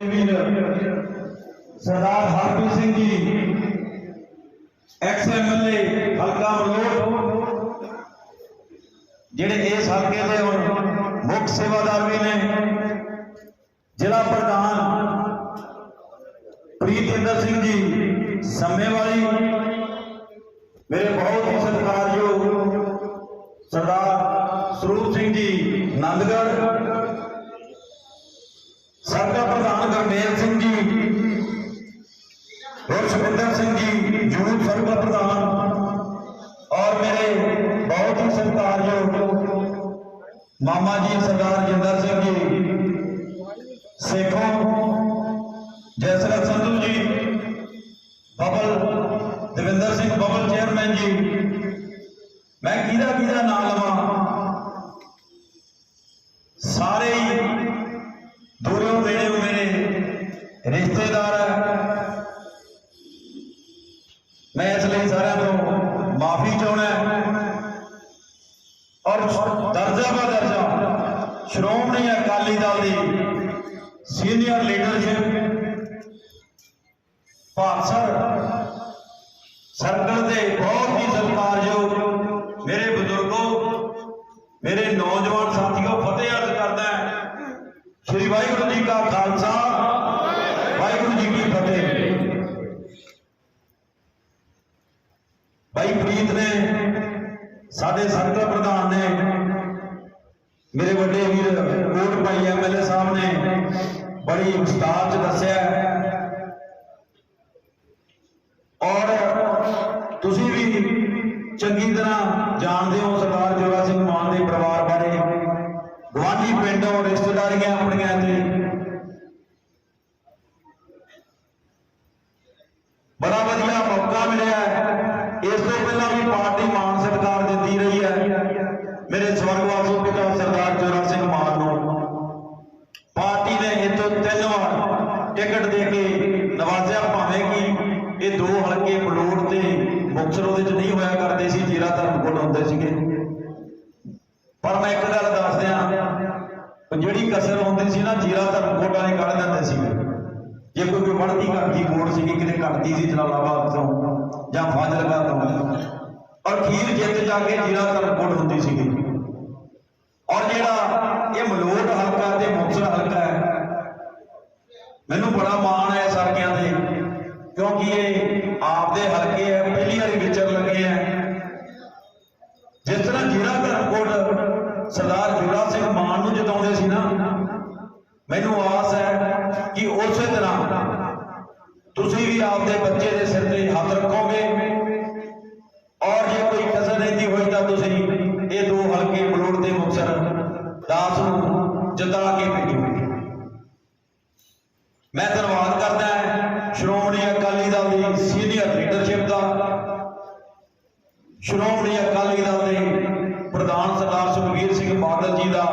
ਵੀਰ ਸਰਦਾਰ Harpreet Singh ji ex MLA ਹਲਕਾ ਮਲੋਟ ਜਿਹੜੇ ਇਸ ਹਲਕੇ ਦੇ ਹੁਣ ਮੁੱਖ ਸੇਵਾਦਾਰ ਵੀ ਨੇ ਜ਼ਿਲ੍ਹਾ ਪ੍ਰਧਾਨ ਪ੍ਰੀਤਿੰਦਰ ਸਿੰਘ ਜੀ ਸੰਮੇਵਾਲੀ ਮੇਰੇ ਬਹੁਤ ਹੀ ਸਤਿਕਾਰਯੋਗ ਸਰਦਾਰ ਸਰੂਪ ਸਿੰਘ ਜੀ ਨੰਦਗੜ੍ਹ ਪ੍ਰਧਾਨ ਗਰਮੇਲ ਸਿੰਘ ਜੀ ਹੋਰ ਸੁਖਿੰਦਰ ਸਿੰਘ ਜੀ ਯੂਥ ਸਰਕਲ ਪ੍ਰਧਾਨ ਔਰ ਮੇਰੇ ਬਹੁਤ ਹੀ ਸਤਿਕਾਰਯੋਗ ਮਾਮਾ ਜੀ ਸਰਦਾਰ ਜਿੰਦਰ ਸਿੰਘ ਜੀ ਸੇਖੋਂ ਜੈਸਰਾ ਸੰਧੂ ਜੀ ਬਬਲ ਦਵਿੰਦਰ ਸਿੰਘ ਬਬਲ ਚੇਅਰਮੈਨ ਜੀ ਮੈਂ ਕਿਹਦਾ ਕਿਹਦਾ ਨਾਮ ਲਵਾਂ ਸਾਰੇ ਹੀ ਦੂਰੋਂ ਨੇੜਿਓਂ ਮੇਰੇ ਰਿਸ਼ਤੇਦਾਰ ਹੈ। ਮੈਂ ਇਸ ਲਈ ਸਾਰਿਆਂ ਤੋਂ ਮਾਫੀ ਚਾਹੁੰਦਾ ਔਰ ਦਰਜਾ ਬਾ ਦਰਜਾ, ਸ਼੍ਰੋਮਣੀ ਅਕਾਲੀ ਦਲ ਦੀ ਸੀਨੀਅਰ ਲੀਡਰਸ਼ਿਪ ਭਾਸਰ ਸਰਕਲ ਦੇ ਬਹੁਤ ਹੀ ਸਤਿਕਾਰਯੋਗ ਮੇਰੇ ਬਜ਼ੁਰਗੋ, ਮੇਰੇ ਨੌਜਵਾਨ ਸਾਥੀਓ, ਫਤਿਹ ਅਰਜ਼ ਕਰਦਾ ਸ਼੍ਰੀ ਵਾਹਿਗੁਰੂ ਜੀ ਕਾ ਖਾਲਸਾ ਵਾਹਿਗੁਰੂ ਜੀ ਕੀ ਫਤਿਹ। ਭਾਈ ਪ੍ਰੀਤ ਨੇ ਸਾਡੇ ਸੰਗਤ ਪ੍ਰਧਾਨ ਨੇ, ਮੇਰੇ ਵੱਡੇ ਵੀਰ ਕੋਟ ਭਾਈ ਐਮਐਲਏ ਸਾਹਿਬ ਨੇ ਬੜੀ ਉਸਤਾਦ ਚ ਦੱਸਿਆ ਔਰ ਤੁਸੀਂ ਵੀ ਚੰਗੀ ਤਰ੍ਹਾਂ ਜਾਣਦੇ ਹੋ ਸਰਦਾਰ ਜੋਰਾ ਸਿੰਘ ਮਾਨ ਦੇ ਪਰਿਵਾਰ ਬਾਰੇ। ਗਵਾਂਢੀ ਪਿੰਡ ਔਰ ਰਿਸ਼ਤੇਦਾਰੀਆਂ ਆਪਣੀਆਂ ਇੱਥੇ ਬੜਾ ਵਧੀਆ ਮੌਕਾ ਮਿਲਿਆ ਇਸ ਤੋਂ ਪਹਿਲਾਂ ਵੀ ਪਾਰਟੀ ਮਾਨ ਸਤਿਕਾਰ ਦਿੰਦੀ ਰਹੀ ਹੈ। ਮੇਰੇ ਸਵਰਗਵਾਸੀ ਪਿਤਾ ਸਰਦਾਰ ਜੋਰਾ ਸਿੰਘ ਮਾਨ ਨੂੰ ਪਾਰਟੀ ਨੇ ਇਹ ਤਿੰਨ ਵਾਰ ਟਿਕਟ ਦੇ ਕੇ ਨਵਾਜ਼ਿਆ, ਭਾਵੇਂ ਕਿ ਇਹ ਦੋ ਹਲਕੇ ਬਲੋੜ ਤੇ ਮੁਕਤਸਰ ਉਹਦੇ ਚ ਨਹੀਂ ਹੋਇਆ ਕਰਦੇ ਸੀ, ਜੀਰਾ ਧਰਮ ਧਰਮਕੋਟ ਹੁੰਦੇ ਸੀਗੇ। ਪਰ ਮੈਂ ਇੱਕ ਗੱਲ ਦੱਸ ਦਿਆਂ ਜਿਹੜੀ ਕਸਰ ਹੁੰਦੀ ਸੀ ਨਾ, ਜੀਰਾ ਧਰਮ ਧਰਮਕੋਟ ਵਾਲੇ ਕੱਢ ਦਿੰਦੇ ਸੀ ਜੇ ਕੋਈ ਕੋਈ ਵੜਦੀ ਘੱਟਦੀ ਵੋਟ ਸੀਗੀ, ਕਿਤੇ ਘੱਟਦੀ ਸੀ ਜਲਾਲਾਬਾਦ ਤੋਂ ਜਾਂ ਫਾਜ਼ਿਲਕਾ ਤੋਂ। ਔਰ ਖੀਰ ਜਿੱਤ ਜਾ ਕੇ ਜੀਰਾ ਧਰਮਕੋਟ ਹੁੰਦੀ ਸੀਗੀ। ਔਰ ਜਿਹੜਾ ਇਹ ਮਲੋਟ ਹਲਕਾ ਤੇ ਮੁਕਤਸਰ ਹਲਕਾ ਹੈ, ਮੈਨੂੰ ਬੜਾ ਮਾਣ ਹੈ ਸਾਰਿਆਂ ਤੇ, ਕਿਉਂਕਿ ਇਹ ਆਪਦੇ ਹਲਕੇ ਹੈ, ਪਹਿਲੀ ਵਾਰੀ ਵਿਚਰ ਲੱਗੇ ਹੈ। ਜਿਸ ਤਰ੍ਹਾਂ ਜੀਰਾ ਧਰਮਕੋਟ ਸਰਦਾਰ ਜੋਰਾ ਸਿੰਘ ਮਾਨ ਨੂੰ ਜਿਤਾਉਂਦੇ ਸੀ ਨਾ, ਮੈਨੂੰ ਆਸ ਹੈ ਕਿ ਉਸੇ ਤਰ੍ਹਾਂ ਤੁਸੀਂ ਵੀ ਆਪਦੇ ਬੱਚੇ ਦੇ ਸਿਰ ਤੇ ਹੱਥ ਰੱਖੋਗੇ। ਔਰ ਜੇ ਕੋਈ ਕਸਰ ਰਹਿੰਦੀ ਹੋਈ ਤਾਂ ਤੁਸੀਂ ਇਹ ਦੋ ਹਲਕੇ ਮਲੋੜ ਤੇ ਮੁਕਤਸਰ ਦਾਸ ਨੂੰ ਜਿਤਾ ਕੇ ਭੇਜੋਗੇ ਮੈਂ ਧੰਨਵਾਦ ਕਰਦਾ ਸ਼੍ਰੋਮਣੀ ਅਕਾਲੀ ਦਲ ਦੀ ਸੀਨੀਅਰ ਲੀਡਰਸ਼ਿਪ ਦਾ। ਸ਼੍ਰੋਮਣੀ ਅਕਾਲੀ ਦਲ ਦੇ ਪ੍ਰਧਾਨ ਸਰਦਾਰ ਸੁਖਬੀਰ ਸਿੰਘ ਬਾਦਲ ਜੀ ਦਾ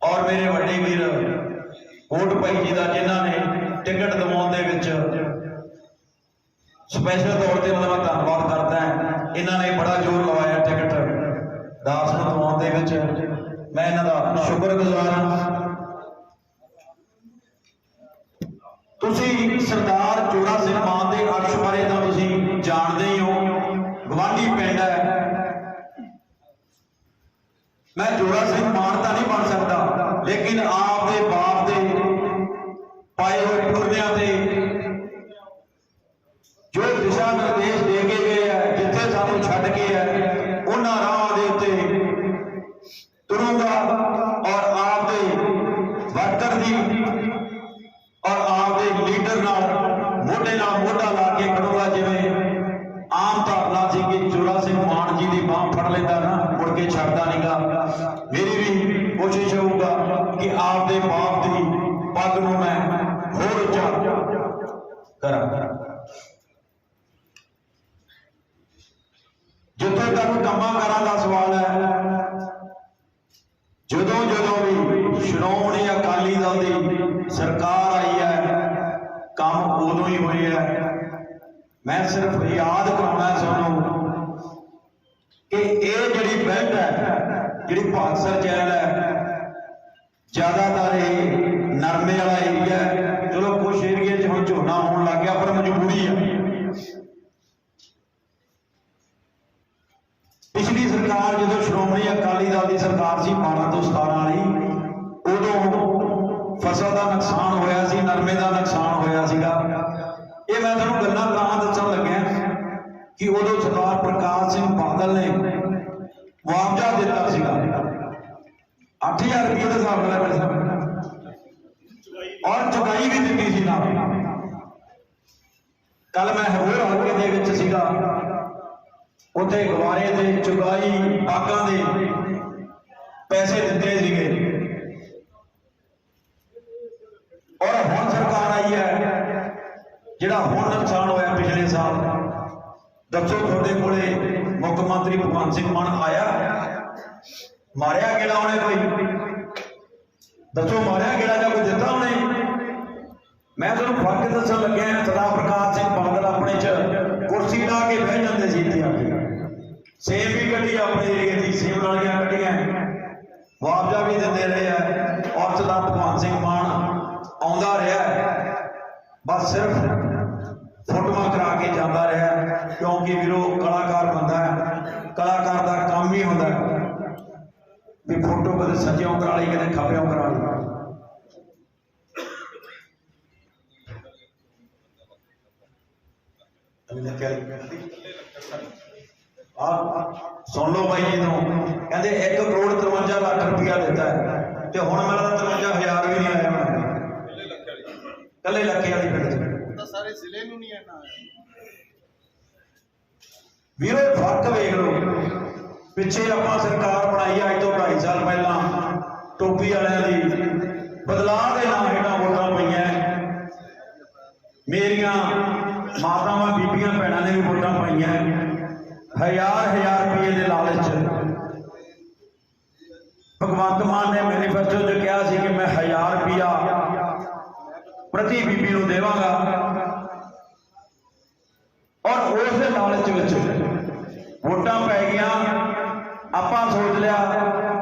ਔਰ ਮੇਰੇ ਵੱਡੇ ਵੀਰ ਕੋਟ ਭਾਈ ਜੀ ਦਾ, ਜਿਨ੍ਹਾਂ ਨੇ ਟਿਕਟ ਦਿਵਾਉਣ ਦੇ ਵਿੱਚ ਸਪੈਸ਼ਲ ਤੌਰ ਤੇ ਉਹਨਾਂ ਦਾ ਧੰਨਵਾਦ ਕਰਦਾ ਹਾਂ। ਇਹਨਾਂ ਨੇ ਬੜਾ ਜ਼ੋਰ ਲਵਾਇਆ ਟਿਕਟ ਦਾਸ ਨੂੰ ਦਿਵਾਉਣ ਦੇ ਵਿੱਚ। ਮੈਂ ਇਹਨਾਂ ਦਾ ਸ਼ੁਕਰਗੁਜ਼ਾਰ ਹਾਂ। ਤੁਸੀਂ ਸਰਦਾਰ ਜੋੜਾ ਸਿੰਘ ਮਾਨ ਦੇ ਅਰਸ਼ ਬਾਰੇ ਤਾਂ ਤੁਸੀਂ ਜਾਣਦੇ ਹੀ ਹੋ। ਗਵਾਂਢੀ ਪਿੰਡ ਹੈ। ਮੈਂ ਜੋੜਾ ਸਿੰਘ ਮਾਨ ਤਾਂ ਨਹੀਂ ਬਣ ਸਕਦਾ, ਲੇਕਿਨ ਆਪ ਦੇ ਬਾਪ ਪਾਏ ਹੋਏ ਪੁਰਨਿਆਂ ਤੇ ਜੋ ਦਿਸ਼ਾ ਨਿਰਦੇਸ਼ ਦੇ ਕੇ ਗਏ ਆ, ਜਿੱਥੇ ਸਾਨੂੰ ਛੱਡ ਕੇ ਆ, ਉਹਨਾਂ ਰਾਹਾਂ ਦੇ ਉੱਤੇ ਤੁਰੂੰਗਾ ਔਰ ਆਪ ਦੇ ਵਰਕਰ ਦੀ ਔਰ ਆਪ ਦੇ ਲੀਡਰ ਨਾਲ ਮੋਢੇ ਨਾਲ ਮੋਢਾ ਲਾ ਕੇ ਖੜੂਗਾ, ਜਿਵੇਂ ਆਮ ਧਾਰਨਾ ਸੀ ਕਿ ਜੋਰਾ ਸਿੰਘ ਮਾਨ ਜੀ ਦੀ ਬਾਹ ਫੜ ਲੈਂਦਾ ਨਾ, ਮੁੜ ਕੇ ਛੱਡਦਾ ਨਹੀਂਗਾ ਮੇਰੀ ਵੀ ਕੋਸ਼ਿਸ਼ ਹੋਊਗਾ ਕਿ ਆਪ ਦੇ ਬਾਪ ਦੀ ਪੱਗ ਨੂੰ ਮੈਂ ਕਰਾਂ। ਜਿੱਥੇ ਤੱਕ ਕੰਮਾਂ ਕਾਰਾਂ ਦਾ ਸਵਾਲ ਹੈ, ਜਦੋਂ ਜਦੋਂ ਵੀ ਸ਼੍ਰੋਮਣੀ ਅਕਾਲੀ ਦਲ ਦੀ ਸਰਕਾਰ ਆਈ ਹੈ, ਕੰਮ ਉਦੋਂ ਹੀ ਹੋਏ ਹੈ। ਮੈਂ ਸਿਰਫ ਯਾਦ ਕਰਾਉਣਾ ਹੈ ਤੁਹਾਨੂੰ ਕਿ ਇਹ ਜਿਹੜੀ ਬੈਲਟ ਹੈ, ਜਿਹੜੀ ਭਾਗਸਰ ਚੈਨਲ ਹੈ, ਜ਼ਿਆਦਾਤਰ ਇਹ ਨਰਮੇ ਵਾਲਾ ਏਰੀਆ ਅਕਾਲੀ ਦਲ ਦੀ ਸਰਕਾਰ ਸੀ 12 ਤੋਂ 17 ਵਾਲੀ। ਉਦੋਂ ਫਸਲ ਦਾ ਨੁਕਸਾਨ ਹੋਇਆ ਸੀ, ਨਰਮੇ ਦਾ ਨੁਕਸਾਨ ਹੋਇਆ ਸੀਗਾ। ਇਹ ਮੈਂ ਤੁਹਾਨੂੰ ਗੱਲਾਂ ਤਾਂ ਦੱਸਣ ਲੱਗਿਆ ਕਿ ਉਦੋਂ ਸਰਦਾਰ ਪ੍ਰਕਾਸ਼ ਸਿੰਘ ਬਾਦਲ ਨੇ ਮੁਆਵਜ਼ਾ ਦਿੱਤਾ ਸੀਗਾ। 8000 ਰੁਪਏ ਦੇ ਹਿਸਾਬ ਨਾਲ ਪੈਸਾ। ਔਰ ਚੁਕਾਈ ਵੀ ਦਿੱਤੀ ਸੀ ਨਾਲ। ਕੱਲ ਮੈਂ ਹੋਰ ਹਲਕੇ ਦੇ ਵਿੱਚ ਸੀਗਾ। ਉੱਥੇ ਗਵਾਰੇ ਤੇ ਚੁਕਾਈ ਬਾਗਾਂ ਦੇ ਪੈਸੇ ਦਿੱਤੇ ਸੀਗੇ ਔਰ ਹੁਣ ਸਰਕਾਰ ਆਈ ਹੈ ਜਿਹੜਾ ਹੁਣ ਨੁਕਸਾਨ ਹੋਇਆ ਪਿਛਲੇ ਸਾਲ ਦੱਸੋ ਤੁਹਾਡੇ ਕੋਲੇ ਮੁੱਖ ਮੰਤਰੀ ਭਗਵੰਤ ਸਿੰਘ ਮਾਨ ਆਇਆ? ਮਾਰਿਆ ਕਿਹੜਾ ਉਹਨੇ ਕੋਈ? ਦੱਸੋ ਮਾਰਿਆ ਕਿਹੜਾ ਜਾਂ ਕੋਈ ਦਿੱਤਾ ਉਹਨੇ? ਮੈਂ ਤੁਹਾਨੂੰ ਫ਼ਰਕ ਦੱਸਣ ਲੱਗਿਆ ਹਾਂ, ਸਰਦਾਰ ਪ੍ਰਕਾਸ਼ ਸਿੰਘ ਬਾਦਲ ਆਪਣੇ ਚ ਕੁਰਸੀ ਲਾ ਕੇ ਬਹਿ ਜਾਂਦੇ ਸੀ ਇੱਥੇ ਆ ਕੇ। ਸੇਮ ਵੀ ਕੱਢੀ ਆਪਣੇ ਏਰੀਏ ਦੀ ਸੇਬ ਵਾਲੀਆਂ ਕੱਢੀਆਂ। ਮੁਆਵਜ਼ਾ ਵੀ ਦਿੰਦੇ ਰਹੇ ਆ। ਔਰ ਸਰਦਾਰ ਭਗਵੰਤ ਸਿੰਘ ਮਾਨ ਆਉਂਦਾ ਰਿਹਾ। ਬਸ ਸਿਰਫ ਫੋਟੋਆਂ ਕਰਾ ਕੇ ਜਾਂਦਾ ਰਿਹਾ, ਕਿਉਂਕਿ ਵੀਰੋ ਕਲਾਕਾਰ ਬੰਦਾ ਹੈ। ਕਲਾਕਾਰ ਦਾ ਕੰਮ ਹੀ ਹੁੰਦਾ ਹੈ ਵੀ ਫੋਟੋ ਕਦੇ ਸੱਜਿਓਂ ਕਰਾ ਲਈ, ਕਦੇ ਖੱਬਿਓਂ ਕਰਾ ਲਈ। ਆ ਸੁਣ ਲਓ ਬਾਈ ਜੀ ਨੂੰ। ਕਹਿੰਦੇ 1 ਕਰੋੜ ਲੱਖ ਰੁਪਇਆ ਦਿੱਤਾ ਹੈ ਤੇ ਹੁਣ ਮੇਰਾ ਤਾਂ 53000 ਵੀ ਨਹੀਂ ਆਇਆ ਮੈਨੂੰ ਕੱਲੇ ਲੱਖੇ ਵਾਲੀ। ਪਿੰਡ ਚ। ਤਾਂ ਸਾਰੇ ਜ਼ਿਲ੍ਹੇ ਨੂੰ ਨਹੀਂ ਆਣਾ ਆਇਆ। ਵੀਰੋ ਇਹ ਫ਼ਰਕ ਵੇਖ ਲਓ। ਪਿੱਛੇ ਆਪਾਂ ਸਰਕਾਰ ਬਣਾਈ ਆ ਅੱਜ ਤੋਂ 2.5 ਸਾਲ ਪਹਿਲਾਂ। ਟੋਪੀ ਵਾਲਿਆਂ ਦੀ। ਬਦਲਾਅ ਦੇ ਨਾਂ ਹੇਠਾਂ ਵੋਟਾਂ ਪਈਆਂ। ਮੇਰੀਆਂ ਮਾਤਾਵਾਂ ਬੀਬੀਆਂ ਭੈਣਾਂ ਨੇ ਵੀ ਵੋਟਾਂ ਪਾਈਆਂ। ਹਜ਼ਾਰ ਹਜ਼ਾਰ ਰੁਪਏ ਦੇ ਲਾਲਚ। 'ਚ ਭਗਵੰਤ ਮਾਨ ਨੇ ਮੈਨੀਫੈਸਟੋ 'ਚ ਕਿਹਾ ਸੀ ਕਿ ਮੈਂ ਹਜ਼ਾਰ ਰੁਪਇਆ ਪ੍ਰਤੀ ਬੀਬੀ ਨੂੰ ਦੇਵਾਂਗਾ। ਔਰ ਉਸ ਦੇ ਲਾਲਚ ਵਿੱਚ ਵੋਟਾਂ ਪੈ ਗਈਆਂ। ਆਪਾਂ ਸੋਚ ਲਿਆ,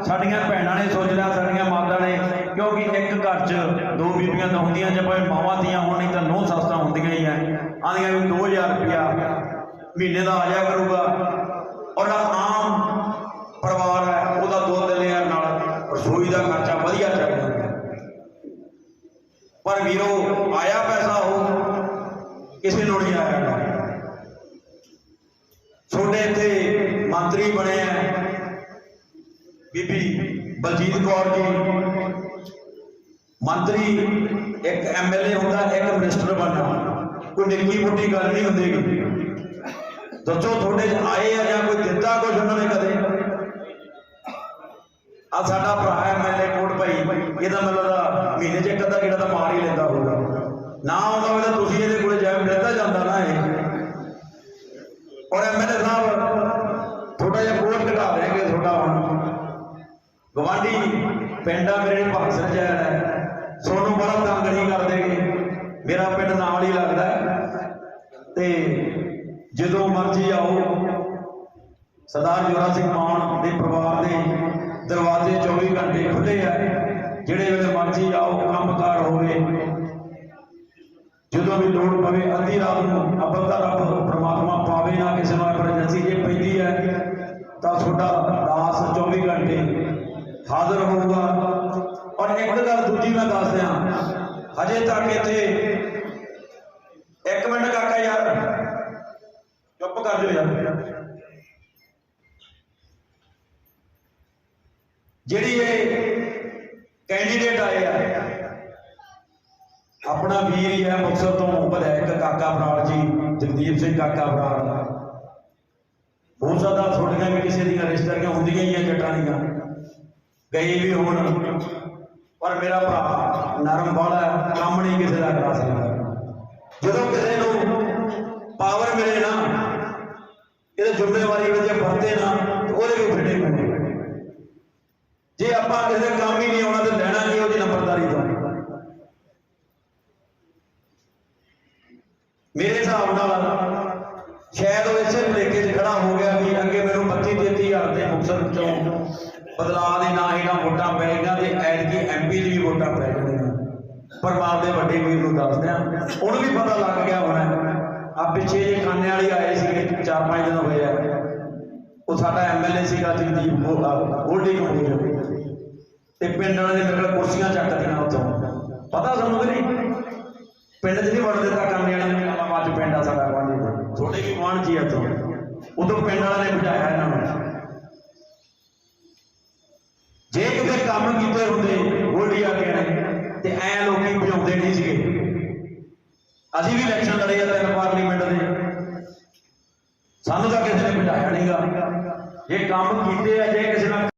ਸਾਡੀਆਂ ਭੈਣਾਂ ਨੇ ਸੋਚ ਲਿਆ, ਸਾਡੀਆਂ ਮਾਤਾ ਨੇ, ਕਿਉਂਕਿ ਇੱਕ ਘਰ 'ਚ ਦੋ ਬੀਬੀਆਂ ਤਾਂ ਹੁੰਦੀਆਂ ਜੇ ਭਾਵੇਂ ਮਾਵਾਂ ਦੀਆਂ ਹੋਣ, ਨਹੀਂ ਤਾਂ ਨੌ ਸੱਸਾਂ ਹੁੰਦੀਆਂ ਹੀ ਆ। ਆਂਦੀਆਂ ਵੀ 2000 ਰੁਪਇਆ ਮਹੀਨੇ ਦਾ ਆ ਜਾਇਆ ਕਰੂਗਾ। ਔਰ ਆਮ ਪਰਿਵਾਰ ਹੈ, ਉਹਦਾ ਦੋ ਤਿੰਨ ਹਜ਼ਾਰ ਨਾਲ ਰਸੋਈ ਦਾ ਖਰਚਾ ਵਧੀਆ ਚੱਲ ਜਾਂਦਾ ਪਰ ਵੀਰੋ ਆਇਆ ਪੈਸਾ ਉਹ ਕਿਸੇ ਨੂੰ ਨਹੀਂ ਆਇਆ ਛੋਟੇ ਇੱਥੇ ਮੰਤਰੀ ਬਣੇ ਆ ਬੀਬੀ ਬਲਜੀਤ ਕੌਰ ਜੀ। ਮੰਤਰੀ, ਇੱਕ ਐਮਐਲਏ ਹੁੰਦਾ, ਇੱਕ ਮਿਨਿਸਟਰ ਬਣਨਾ। ਕੋਈ ਨਿੱਕੀ ਮੋਟੀ ਗੱਲ ਨਹੀਂ ਹੁੰਦੀ। ਦੱਸੋ, ਤੁਹਾਡੇ 'ਚ ਆਏ ਆ ਜਾਂ ਕੋਈ ਦਿੱਤਾ ਕੁਝ ਉਹਨਾਂ ਨੇ ਕਦੇ? ਆ ਸਾਡਾ ਭਰਾ ਐਮਐਲਏ ਕੋਟ ਭਾਈ। ਇਹਦਾ ਮਤਲਬ ਦਾ ਮਹੀਨੇ 'ਚ ਇੱਕ ਅੱਧਾ ਕਿਹੜਾ ਤਾਂ ਮਾਰ ਹੀ ਲੈਂਦਾ ਹੋਊਗਾ। ਨਾ ਆਉਂਦਾ ਹੋਵੇ ਤਾਂ ਤੁਸੀਂ ਇਹਦੇ ਕੋਲੇ ਜੈਮ ਮਿਲਦਾ ਜਾਂਦਾ ਨਾ ਇਹ। ਔਰ ਐਮਐਲਏ ਸਾਹਿਬ ਥੋੜਾ ਜਿਹਾ ਕੋਟ ਘਟਾ ਦੇਣਗੇ ਤੁਹਾਡਾ ਹੁਣ ਗਵਾਂਢੀ, ਪਿੰਡ ਆ ਮੇਰੇ ਭਾਗਸਰ ਜੈਲ ਹੈ। ਸੋਨੂੰ ਬੜਾ ਤੰਗ ਨਹੀਂ ਕਰਦੇਗੇ ਮੇਰਾ ਪਿੰਡ ਨਾਲ ਹੀ ਲੱਗਦਾ ਤੇ ਜਦੋਂ ਮਰਜ਼ੀ ਆਓ, ਸਰਦਾਰ ਜੋਰਾ ਸਿੰਘ ਮਾਨ ਦੇ ਪਰਿਵਾਰ ਦੇ ਦਰਵਾਜ਼ੇ 24 ਘੰਟੇ ਖੁੱਲੇ ਆ। ਜਿਹੜੇ ਵੇਲੇ ਮਰਜ਼ੀ ਆਓ, ਕੰਮਕਾਰ ਹੋਵੇ, ਜਦੋਂ ਵੀ ਲੋੜ ਪਵੇ, ਅੱਧੀ ਰਾਤ ਨੂੰ ਅੱਬਲ ਦਾ ਰੱਬ ਪ੍ਰਮਾਤਮਾ ਪਾਵੇ ਨਾ ਕਿਸੇ ਨੂੰ ਐਮਰਜੈਂਸੀ ਜੇ ਪੈਂਦੀ ਹੈ, ਤਾਂ ਤੁਹਾਡਾ ਦਾਸ 24 ਘੰਟੇ ਹਾਜ਼ਰ ਹੋਊਗਾ। ਔਰ ਇੱਕ ਗੱਲ ਦੂਜੀ ਮੈਂ ਦੱਸਦਿਆਂ ਹਜੇ ਤੱਕ ਇੱਥੇ ਇੱਕ ਮਿੰਟ ਕਾਕਾ ਯਾਰ, ਚੁੱਪ ਕਰ ਜਾਓ ਯਾਰ। ਜਿਹੜੀ ਇਹ ਕੈਂਡੀਡੇਟ ਆਏ ਆ, ਆਪਣਾ ਵੀਰ ਹੀ ਹੈ ਮੁਕਤਸਰ ਤੋਂ ਇੱਕ ਕਾਕਾ ਬਰਾੜ ਜੀ, ਜਗਦੀਪ ਸਿੰਘ ਕਾਕਾ ਬਰਾੜ ਹੋ ਸਕਦਾ ਤੁਹਾਡੀਆਂ ਵੀ ਕਿਸੇ ਦੀਆਂ ਰਿਸ਼ਤੇਦਾਰੀਆਂ ਹੁੰਦੀਆਂ ਹੀ ਆ, ਜੱਟਾਂ ਦੀਆਂ। ਗਏ ਵੀ ਹੋਣ। ਪਰ ਮੇਰਾ ਭਰਾ, ਨਰਮ ਵਾਲਾ ਕੰਮ ਨਹੀਂ ਕਿਸੇ ਦਾ ਕਰਾ ਸਕਦਾ। ਜਦੋਂ ਕਿਸੇ ਨੂੰ ਪਾਵਰ ਮਿਲੇ ਨਾ, ਇਹਦੇ ਜ਼ਿੰਮੇਵਾਰੀ ਵਿੱਚ ਵਰਤੇ ਨਾ ਉਹਦੇ ਵੀ ਫਿੱਟੇ ਪੈਂਦੇ। ਜੇ ਆਪਾਂ ਕਿਸੇ ਕੰਮ ਹੀ ਨਹੀਂ ਆਉਣਾ ਤੇ ਲੈਣਾ ਕੀ ਉਹਦੀ ਨੰਬਰਦਾਰੀ ਤੋਂ? ਮੇਰੇ ਹਿਸਾਬ ਨਾਲ, ਸ਼ਾਇਦ ਉਹ ਇਸੇ ਤਰੀਕੇ 'ਚ ਖੜਾ ਹੋ ਗਿਆ ਕਿ ਅੱਗੇ ਮੈਨੂੰ 32 33000 ਦੇ ਮੁਕਸਰ ਚੋਂ ਬਦਲਾਅ ਦੇ ਨਾਂ ਇਹਨਾਂ ਵੋਟਾਂ ਪੈ ਗਈਆਂ ਤੇ ਐਤਕੀ ਐਮਪੀ 'ਚ ਵੀ ਵੋਟਾਂ ਪੈ ਜਾਣਗੀਆਂ ਪਰ ਮੈਂ ਵੱਡੇ ਵੀਰ ਨੂੰ ਦੱਸ ਦਿਆਂ। ਉਹਨੂੰ ਵੀ ਪਤਾ ਲੱਗ ਗਿਆ ਹੋਣਾ ਆ ਪਿੱਛੇ ਜੇ ਖਾਨੇ ਵਾਲੀ ਆਏ ਸੀਗੇ, ਚਾਰ ਪੰਜ ਦਿਨ ਹੋਏ ਆ। ਉਹ ਸਾਡਾ ਐਮਐਲਏ ਸੀਗਾ ਜਗਦੀਪ ਗੋਲਡੀ ਕੰਪਨੀ ਤੇ ਪਿੰਡ ਵਾਲੇ ਨੇ ਮੇਰੇ ਕੁਰਸੀਆਂ ਚੱਕ ਦਿੱਤੀਆਂ ਉੱਥੋਂ। ਪਤਾ ਤੁਹਾਨੂੰ ਕਿ ਨਹੀਂ? ਪਿੰਡ 'ਚ ਨਹੀਂ ਵੜ ਦਿੱਤਾ ਕਾਨੇ ਵਾਲੇ ਨੇ ਕਹਿੰਦਾ ਅੱਜ ਪਿੰਡ ਆ ਸਾਡਾ ਗਵਾਂਢੀ ਛੋਟੇ ਵੀ ਗਵਾਂਢ ਜੀ ਇੱਥੋਂ। ਉਦੋਂ ਪਿੰਡ ਵਾਲਿਆਂ ਨੇ ਬੁਝਾਇਆ ਇਹਨਾਂ ਨੂੰ। ਕੰਮ ਕੀਤੇ ਹੁੰਦੇ ਗੋਲਡੀ ਆ ਕੇ ਤੇ ਐ ਲੋਕੀ ਭਜਾਉਂਦੇ ਨਹੀਂ ਸੀਗੇ। ਅਸੀਂ ਵੀ ਇਲੈਕਸ਼ਨ ਲੜੇ ਆ ਤਿੰਨ ਪਾਰਲੀਮੈਂਟ ਦੇ। ਸਾਨੂੰ ਤਾਂ ਕਿਸੇ ਨੇ ਭਜਾਇਆ ਨਹੀਂਗਾ ਜੇ ਕੰਮ ਕੀਤੇ ਆ, ਜੇ ਕਿਸੇ ਨਾਲ